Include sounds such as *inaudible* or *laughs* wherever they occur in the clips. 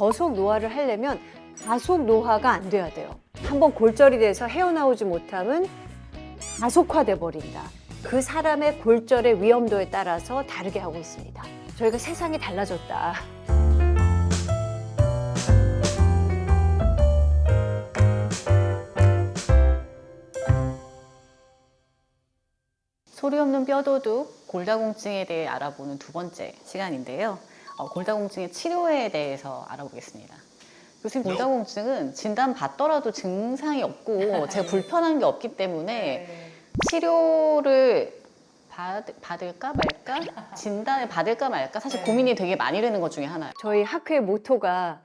저속 노화를 하려면 가속 노화가 안 돼야 돼요. 한번 골절이 돼서 헤어나오지 못하면 가속화돼 버린다. 그 사람의 골절의 위험도에 따라서 다르게 하고 있습니다. 저희가 세상이 달라졌다. 소리 없는 뼈도둑 골다공증에 대해 알아보는 두 번째 시간인데요. 어, 골다공증의 치료에 대해서 알아보겠습니다. 교수님, 골다공증은 진단 받더라도 증상이 없고 *laughs* 제가 불편한 게 없기 때문에 치료를 받, 받을까 말까? 진단을 받을까 말까? 사실 고민이 되게 많이 되는 것 중에 하나예요. 저희 학회의 모토가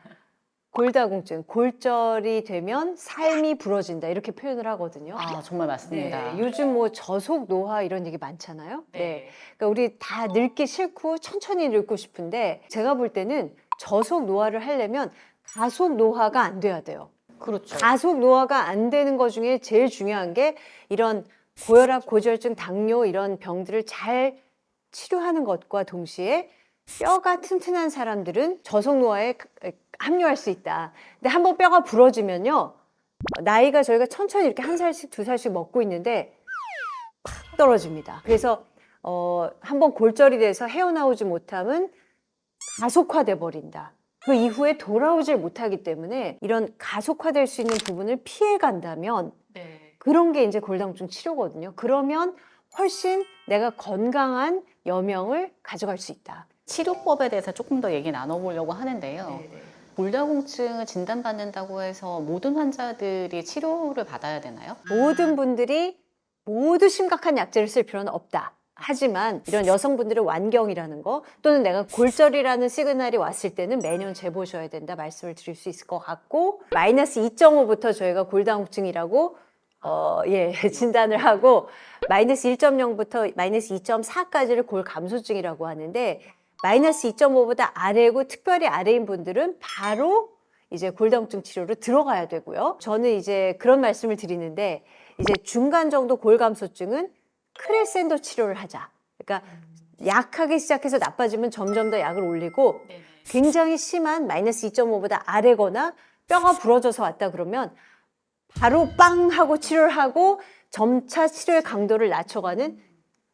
골다공증, 골절이 되면 삶이 부러진다 이렇게 표현을 하거든요. 아, 정말 맞습니다. 네, 요즘 뭐 저속 노화 이런 얘기 많잖아요. 네. 그러니까 우리 다 늙기 싫고 천천히 늙고 싶은데 제가 볼 때는 저속 노화를 하려면 가속 노화가 안 돼야 돼요. 그렇죠. 가속 노화가 안 되는 것 중에 제일 중요한 게 이런 고혈압, 고지혈증, 당뇨 이런 병들을 잘 치료하는 것과 동시에 뼈가 튼튼한 사람들은 저속 노화에 합류할 수 있다. 근데 한번 뼈가 부러지면요. 나이가 저희가 천천히 이렇게 한 살씩 두 살씩 먹고 있는데 팍 떨어집니다. 그래서 어, 한번 골절이 돼서 헤어나오지 못하면 가속화돼 버린다. 그 이후에 돌아오질 못하기 때문에 이런 가속화될 수 있는 부분을 피해 간다면 네. 그런 게 이제 골다공증 치료거든요. 그러면 훨씬 내가 건강한 여명을 가져갈 수 있다. 치료법에 대해서 조금 더 얘기 나눠보려고 하는데요. 네, 골다공증을 진단받는다고 해서 모든 환자들이 치료를 받아야 되나요? 모든 분들이 모두 심각한 약제를 쓸 필요는 없다. 하지만 이런 여성분들의 완경이라는 거 또는 내가 골절이라는 시그널이 왔을 때는 매년 재보셔야 된다 말씀을 드릴 수 있을 것 같고 마이너스 2.5부터 저희가 골다공증이라고 어, 예, *laughs* 진단을 하고 마이너스 1.0부터 마이너스 2.4까지를 골 감소증이라고 하는데 마이너스 2.5보다 아래고 특별히 아래인 분들은 바로 이제 골다공증 치료로 들어가야 되고요. 저는 이제 그런 말씀을 드리는데 이제 중간 정도 골감소증은 크레센도 치료를 하자. 그러니까 약하게 시작해서 나빠지면 점점 더 약을 올리고 굉장히 심한 마이너스 2.5보다 아래거나 뼈가 부러져서 왔다 그러면 바로 빵 하고 치료를 하고 점차 치료의 강도를 낮춰가는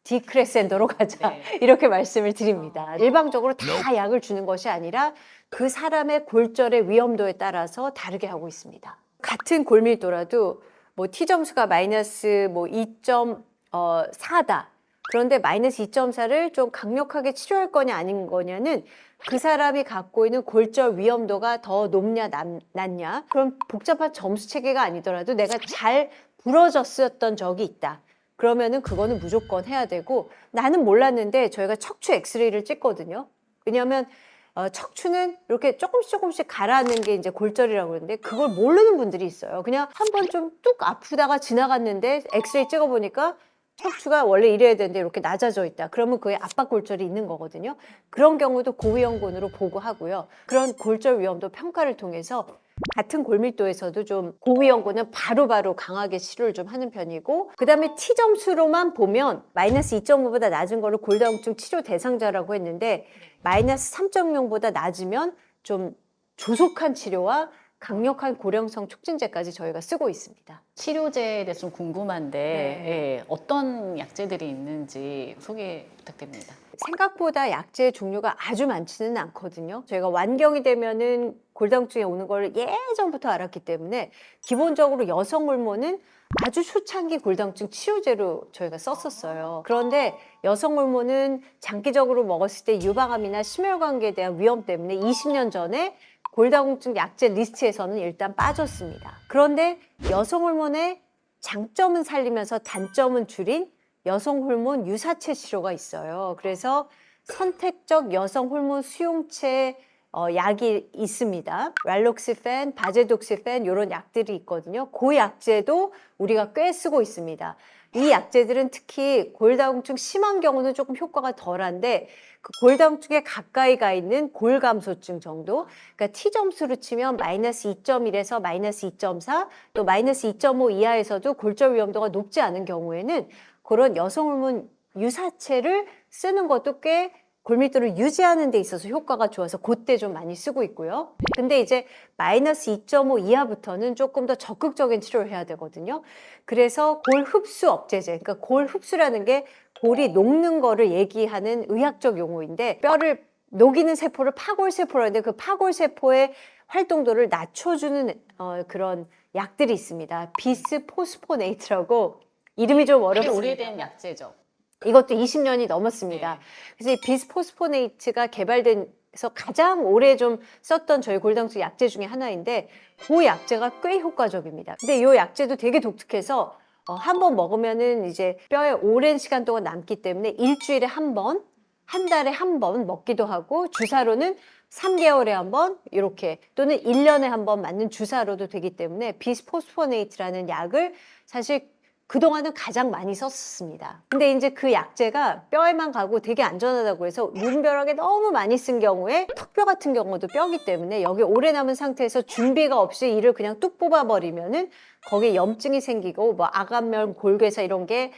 디크레센더로 가자 네. *laughs* 이렇게 말씀을 드립니다. 일방적으로 다 약을 주는 것이 아니라 그 사람의 골절의 위험도에 따라서 다르게 하고 있습니다. 같은 골밀도라도 뭐 T 점수가 마이너스 뭐 2.4다. 그런데 마이너스 2.4를 좀 강력하게 치료할 거냐 아닌 거냐는 그 사람이 갖고 있는 골절 위험도가 더 높냐 남- 낮냐 그럼 복잡한 점수 체계가 아니더라도 내가 잘 부러졌었던 적이 있다. 그러면은 그거는 무조건 해야 되고 나는 몰랐는데 저희가 척추 엑스레이를 찍거든요. 왜냐하면 어, 척추는 이렇게 조금씩 조금씩 가라앉는 게 이제 골절이라고 그러는데 그걸 모르는 분들이 있어요. 그냥 한 번 좀 뚝 아프다가 지나갔는데 엑스레이 찍어보니까 척추가 원래 이래야 되는데 이렇게 낮아져 있다. 그러면 그게 압박 골절이 있는 거거든요. 그런 경우도 고위험군으로 보고하고요. 그런 골절 위험도 평가를 통해서 같은 골밀도에서도 좀 고위험군은 바로바로 강하게 치료를 좀 하는 편이고 그 다음에 T 점수로만 보면 마이너스 2.5보다 낮은 거를 골다공증 치료 대상자라고 했는데 마이너스 3.0보다 낮으면 좀 조속한 치료와 강력한 고령성 촉진제까지 저희가 쓰고 있습니다. 치료제에 대해서 좀 궁금한데 네. 예, 어떤 약제들이 있는지 소개 부탁드립니다. 생각보다 약제 종류가 아주 많지는 않거든요. 저희가 완경이 되면은 골다공증에 오는 걸 예전부터 알았기 때문에 기본적으로 여성 호르몬은 아주 초창기 골다공증 치료제로 저희가 썼었어요. 그런데 여성 호르몬은 장기적으로 먹었을 때 유방암이나 심혈관계에 대한 위험 때문에 20년 전에 골다공증 약제 리스트에서는 일단 빠졌습니다. 그런데 여성 호르몬의 장점은 살리면서 단점은 줄인 여성 호르몬 유사체 치료가 있어요. 그래서 선택적 여성 호르몬 수용체 어, 약이 있습니다. 랄록시펜, 바제독시펜 이런 약들이 있거든요. 그 약제도 우리가 꽤 쓰고 있습니다. 이 약제들은 특히 골다공증 심한 경우는 조금 효과가 덜한데 그 골다공증에 가까이 가 있는 골감소증 정도 그러니까 T 점수로 치면 마이너스 2.1에서 마이너스 2.4 또 마이너스 2.5 이하에서도 골절 위험도가 높지 않은 경우에는 그런 여성 호르몬 유사체를 쓰는 것도 꽤 골밀도를 유지하는 데 있어서 효과가 좋아서 그때 좀 많이 쓰고 있고요. 근데 이제 마이너스 2.5 이하부터는 조금 더 적극적인 치료를 해야 되거든요. 그래서 골 흡수 억제제, 그러니까 골 흡수라는 게 골이 녹는 거를 얘기하는 의학적 용어인데 뼈를 녹이는 세포를 파골 세포라고 하는데 그 파골 세포의 활동도를 낮춰주는 어, 그런 약들이 있습니다. 비스포스포네이트라고 이름이 좀꽤 어렵습니다. 오래된 약제죠. 이것도 20년이 넘었습니다. 네. 그래서 이 비스포스포네이트가 개발돼서 가장 오래 좀 썼던 저희 골다공증 약제 중에 하나인데 그 약제가 꽤 효과적입니다. 근데 이 약제도 되게 독특해서 어, 한 번 먹으면은 이제 뼈에 오랜 시간 동안 남기 때문에 일주일에 한 번, 한 달에 한 번 먹기도 하고 주사로는 3개월에 한 번 이렇게 또는 1년에 한 번 맞는 주사로도 되기 때문에 비스포스포네이트라는 약을 사실 그동안은 가장 많이 썼습니다. 근데 이제 그 약제가 뼈에만 가고 되게 안전하다고 해서 무분별하게 너무 많이 쓴 경우에 턱뼈 같은 경우도 뼈기 때문에 여기 오래 남은 상태에서 준비가 없이 이를 그냥 뚝 뽑아버리면은 거기에 염증이 생기고 뭐 아간면 골괴사 이런 게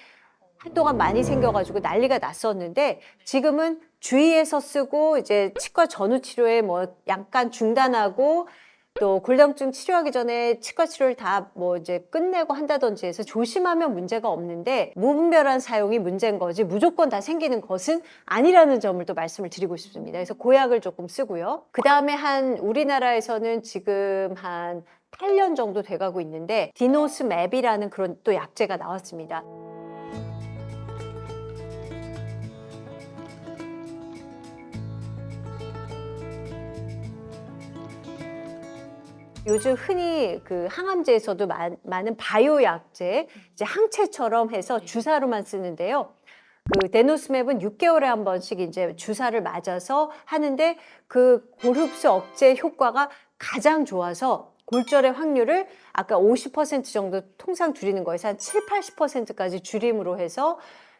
한동안 많이 생겨가지고 난리가 났었는데 지금은 주의해서 쓰고 이제 치과 전후 치료에 뭐 약간 중단하고 또 골다공증 치료하기 전에 치과 치료를 다 뭐 이제 끝내고 한다든지 해서 조심하면 문제가 없는데 무분별한 사용이 문제인 거지 무조건 다 생기는 것은 아니라는 점을 또 말씀을 드리고 싶습니다. 그래서 고약을 조금 쓰고요. 그 다음에 한 우리나라에서는 지금 한 8년 정도 돼가고 있는데 디노스 맵이라는 그런 또 약제가 나왔습니다. 요즘 흔히 그 항암제에서도 많, 많은 바이오 약제, 이제 항체처럼 해서 주사로만 쓰는데요. 그 데노스맵은 6개월에 한 번씩 이제 주사를 맞아서 하는데 그 골흡수 억제 효과가 가장 좋아서 골절의 확률을 아까 50% 정도 통상 줄이는 거에서 한 7, 80%까지 줄임으로 해서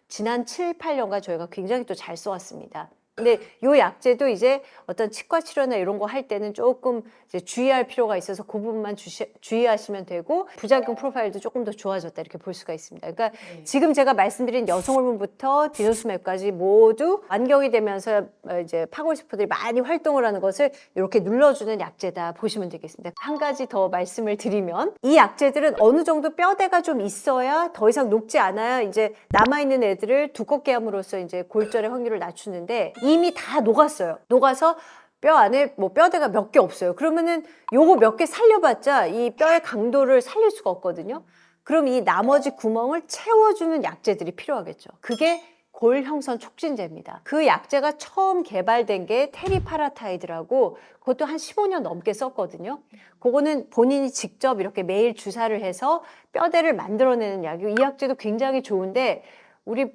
지난 7, 8년간 저희가 굉장히 또 잘 써왔습니다. 근데 요 약제도 이제 어떤 치과 치료나 이런 거 할 때는 조금 이제 주의할 필요가 있어서 그 부분만 주시, 주의하시면 되고 부작용 프로파일도 조금 더 좋아졌다 이렇게 볼 수가 있습니다. 그러니까 지금 제가 말씀드린 여성 호르몬부터 디노스맵까지 모두 완경이 되면서 어, 이제 파골세포들이 많이 활동을 하는 것을 이렇게 눌러주는 약제다 보시면 되겠습니다. 한 가지 더 말씀을 드리면 이 약제들은 어느 정도 뼈대가 좀 있어야 더 이상 녹지 않아야 이제 남아 있는 애들을 두껍게 함으로써 이제 골절의 확률을 낮추는데 이미 다 녹았어요. 녹아서 뼈 안에 뭐 뼈대가 몇 개 없어요. 그러면은 요거 몇 개 살려봤자 이 뼈의 강도를 살릴 수가 없거든요. 그럼 이 나머지 구멍을 채워주는 약제들이 필요하겠죠. 그게 골 형성 촉진제입니다. 그 약제가 처음 개발된 게 테리파라타이드라고 그것도 한 15년 넘게 썼거든요. 그거는 본인이 직접 이렇게 매일 주사를 해서 뼈대를 만들어내는 약이고 이 약제도 굉장히 좋은데 우리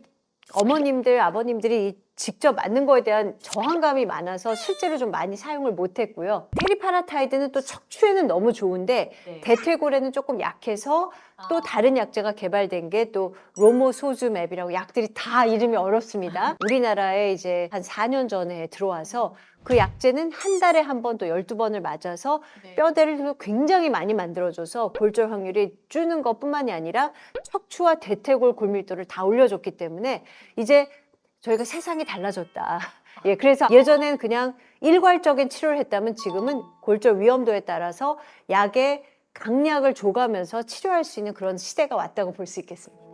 어머님들, 아버님들이 이 직접 맞는 거에 대한 저항감이 많아서 실제로 좀 많이 사용을 못했고요. 테리파라타이드는 또 척추에는 너무 좋은데 네. 대퇴골에는 조금 약해서 또 아. 다른 약제가 개발된 게 또 로모소주맵이라고 약들이 다 이름이 어렵습니다. *laughs* 우리나라에 이제 한 4년 전에 들어와서 그 약제는 한 달에 한 번 또 12번을 맞아서 네. 뼈대를 굉장히 많이 만들어줘서 골절 확률이 줄는 것뿐만이 아니라 척추와 대퇴골 골밀도를 다 올려줬기 때문에 이제 저희가 세상이 달라졌다. *laughs* 예, 그래서 예전엔 그냥 일괄적인 치료를 했다면 지금은 골절 위험도에 따라서 약에 강약을 줘가면서 치료할 수 있는 그런 시대가 왔다고 볼 수 있겠습니다.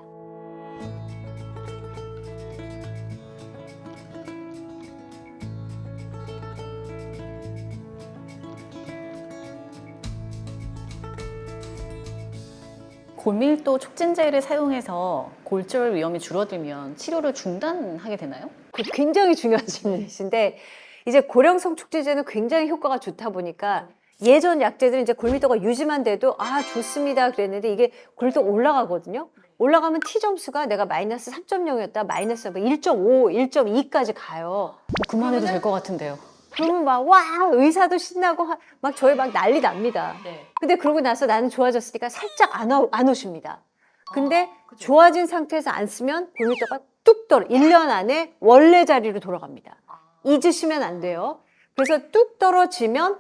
골밀도 촉진제를 사용해서 골절 위험이 줄어들면 치료를 중단하게 되나요? 그 굉장히 중요한 *laughs* 질문이신데 이제 고령성 촉진제는 굉장히 효과가 좋다 보니까 예전 약제들은 이제 골밀도가 유지만 돼도 아 좋습니다 그랬는데 이게 골밀도 올라가거든요. 올라가면 T 점수가 내가 마이너스 3.0이었다 마이너스 1.5, 1.2까지 가요. 그만해도 될 것 같은데요. 그러면 막 와 의사도 신나고 하- 막 저희 막 난리 납니다. 네. 근데 그러고 나서 나는 좋아졌으니까 살짝 안, 오, 안 오십니다. 근데 좋아진 상태에서 안 쓰면 골밀도가 뚝 떨어 1년 안에 원래 자리로 돌아갑니다. 잊으시면 안 돼요. 그래서 뚝 떨어지면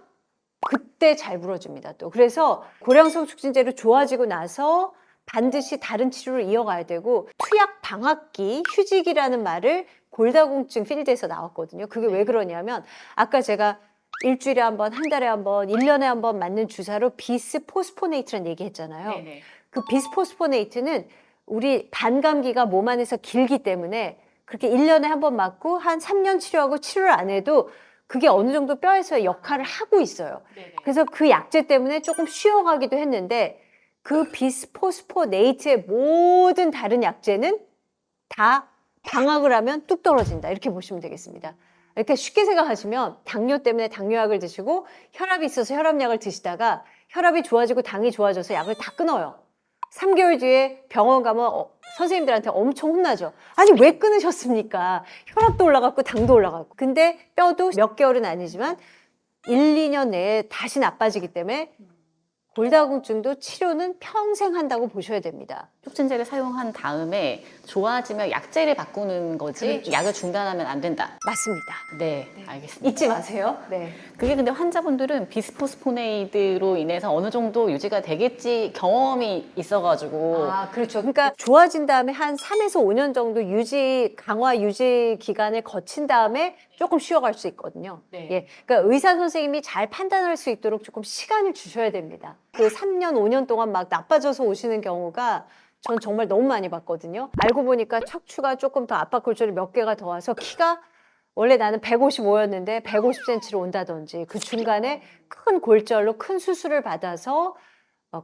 그때 잘 부러집니다. 또 그래서 고량성 촉진제로 좋아지고 나서 반드시 다른 치료를 이어가야 되고 투약 방학기 휴직이라는 말을 골다공증 필드에서 나왔거든요. 그게 왜 그러냐면 아까 제가 일주일에 한 번, 한 달에 한 번, 일년에 한 번 맞는 주사로 비스포스포네이트라는 얘기 했잖아요. 네네. 그 비스포스포네이트는 우리 반감기가 몸 안에서 길기 때문에 그렇게 일년에 한 번 맞고 한 삼 년 치료하고 치료를 안 해도 그게 어느 정도 뼈에서의 역할을 하고 있어요. 네네. 그래서 그 약제 때문에 조금 쉬어가기도 했는데 그 비스포스포네이트의 모든 다른 약제는 다 방학을 하면 뚝 떨어진다. 이렇게 보시면 되겠습니다. 이렇게 쉽게 생각하시면 당뇨 때문에 당뇨약을 드시고 혈압이 있어서 혈압약을 드시다가 혈압이 좋아지고 당이 좋아져서 약을 다 끊어요. 3개월 뒤에 병원 가면 어, 선생님들한테 엄청 혼나죠. 아니 왜 끊으셨습니까? 혈압도 올라갔고 당도 올라갔고. 근데 뼈도 몇 개월은 아니지만 1, 2년 내에 다시 나빠지기 때문에 골다공증도 치료는 평생 한다고 보셔야 됩니다. 촉진제를 사용한 다음에 좋아지면 약제를 바꾸는 거지 그렇죠. 약을 중단하면 안 된다. 맞습니다. 네, 알겠습니다. 잊지 마세요. 네. 그게 근데 환자분들은 비스포스포네이드로 인해서 어느 정도 유지가 되겠지 경험이 있어가지고 아, 그렇죠. 그러니까 좋아진 다음에 한 3에서 5년 정도 유지, 강화 유지 기간을 거친 다음에 조금 쉬어갈 수 있거든요. 네. 예. 그러니까 의사 선생님이 잘 판단할 수 있도록 조금 시간을 주셔야 됩니다. 그 3년, 5년 동안 막 나빠져서 오시는 경우가 전 정말 너무 많이 봤거든요. 알고 보니까 척추가 조금 더 압박 골절이 몇 개가 더 와서 키가 원래 나는 155였는데 150cm로 온다든지 그 중간에 큰 골절로 큰 수술을 받아서 어,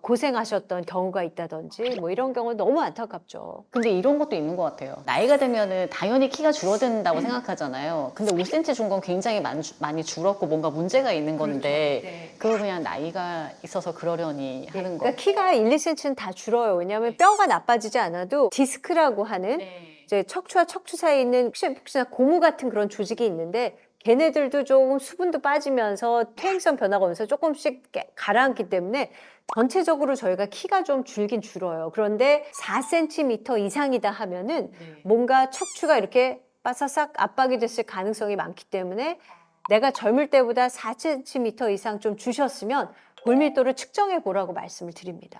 고생하셨던 경우가 있다든지 뭐 이런 경우 너무 안타깝죠. 근데 이런 것도 있는 것 같아요. 나이가 들면은 당연히 키가 줄어든다고 생각하잖아요. 근데 5cm 준 건 굉장히 많이, 줄- 많이 줄었고 뭔가 문제가 있는 건데 그걸 그냥 나이가 있어서 그러려니 하는 거. 그러니까 키가 1, 2cm는 다 줄어요. 왜냐하면 뼈가 나빠지지 않아도 디스크라고 하는 네. 이제 척추와 척추 사이에 있는 혹시, 혹시나 고무 같은 그런 조직이 있는데 걔네들도 조금 수분도 빠지면서 퇴행성 변화가 오면서 조금씩 깨- 가라앉기 때문에 전체적으로 저희가 키가 좀 줄긴 줄어요. 그런데 4cm 이상이다 하면은 뭔가 척추가 이렇게 빠사삭 압박이 됐을 가능성이 많기 때문에 내가 젊을 때보다 4cm 이상 좀 주셨으면 골밀도를 측정해 보라고 말씀을 드립니다.